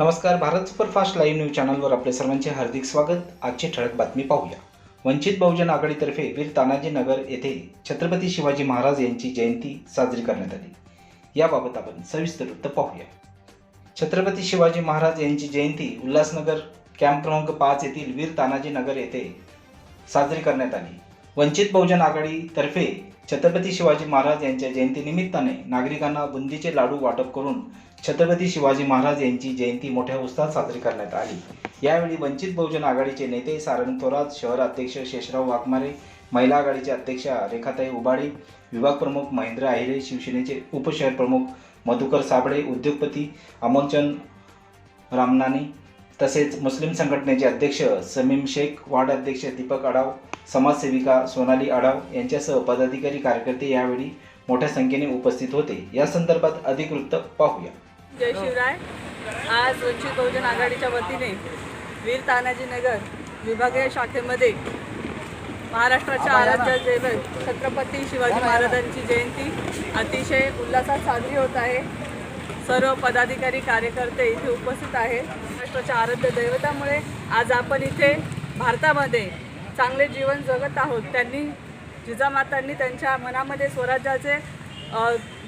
नमस्कार Bharat superfast live news चॅनलवर आपले सर्वांचे हार्दिक स्वागत. आजची ठळक बातमी पाहूया. वंचित बहुजन आघाडीतर्फे वीर तानाजी नगर येथे छत्रपती शिवाजी महाराज यांची जयंती साजरी करण्यात आली. याबाबत आपण सविस्तर वृत्त पाहूया. छत्रपती शिवाजी महाराज यांची जयंती उल्हासनगर कॅम्प क्रमांक पाच येथील वीर तानाजी नगर येथे साजरी करण्यात आली. वंचित बहुजन आघाडीतर्फे छत्रपती शिवाजी महाराज यांच्या जयंतीनिमित्ताने नागरिकांना बुंदीचे लाडू वाटप करून छत्रपती शिवाजी महाराज यांची जयंती मोठ्या उत्साहात साजरी करण्यात आली. यावेळी वंचित बहुजन आघाडीचे नेते सारंग थोरात शहर अध्यक्ष शेषराव वाघमारे महिला आघाडीचे अध्यक्षा रेखाताई उबाळे विभाग प्रमुख महेंद्र आहिरे शिवसेनेचे उपशहर प्रमुख मधुकर साबळे उद्योगपती अमोलचंद रामनानी तसेच मुस्लिम संघटनेचे अध्यक्ष समीम शेख वार्ड अध्यक्ष दीपक आडाव समाजसेविका सोनाली आडाव यांच्यासह पदाधिकारी कार्यकर्ते यावेळी मोठ्या संख्येने उपस्थित होते. या संदर्भात अधिक वृत्त पाहूया. जय शिवराय. आज वंचित बहुजन आघाडीच्या वतीने वीर तानाजी नगर विभागीय शाखेमध्ये महाराष्ट्राच्या आराध्य दैवत छत्रपती शिवाजी महाराजांची जयंती अतिशय उल्हासात साजरी होत आहे. सर्व पदाधिकारी कार्यकर्ते इथे उपस्थित आहेत. महाराष्ट्राच्या आराध्य दैवतामुळे आज आपण इथे भारतामध्ये चांगले जीवन जगत आहोत. त्यांनी जिजामातांनी त्यांच्या मनामध्ये स्वराज्याचे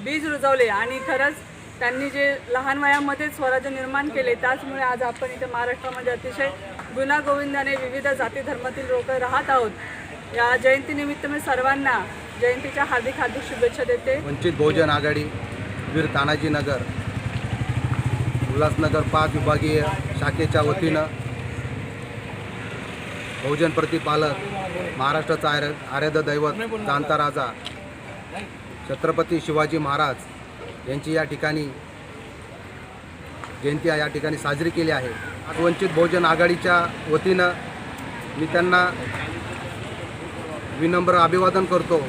बीज रुजवले आणि खरंच त्यांनी जे लहान वयामध्ये स्वराज्य निर्माण केले त्याचमुळे आज आपण इथे महाराष्ट्रामध्ये अतिशय गुणागोविंदाने विविध जाती धर्मातील लोक राहत आहोत. या जयंतीनिमित्त मी सर्वांना जयंतीच्या हार्दिक हार्दिक शुभेच्छा देते. वंचित बहुजन आघाडी वीर तानाजी नगर उल्हासनगर पाच विभागीय शाखेच्या वतीनं बहुजन प्रतिपालक महाराष्ट्राचा आर्य आर्यद दैवत जाणता राजा छत्रपती शिवाजी महाराज यांची या ठिकाणी जयंती या ठिकाणी साजरी केली आहे. आज वंचित बहुजन आघाडीच्या वतीनं मी त्यांना विनम्र अभिवादन करतो.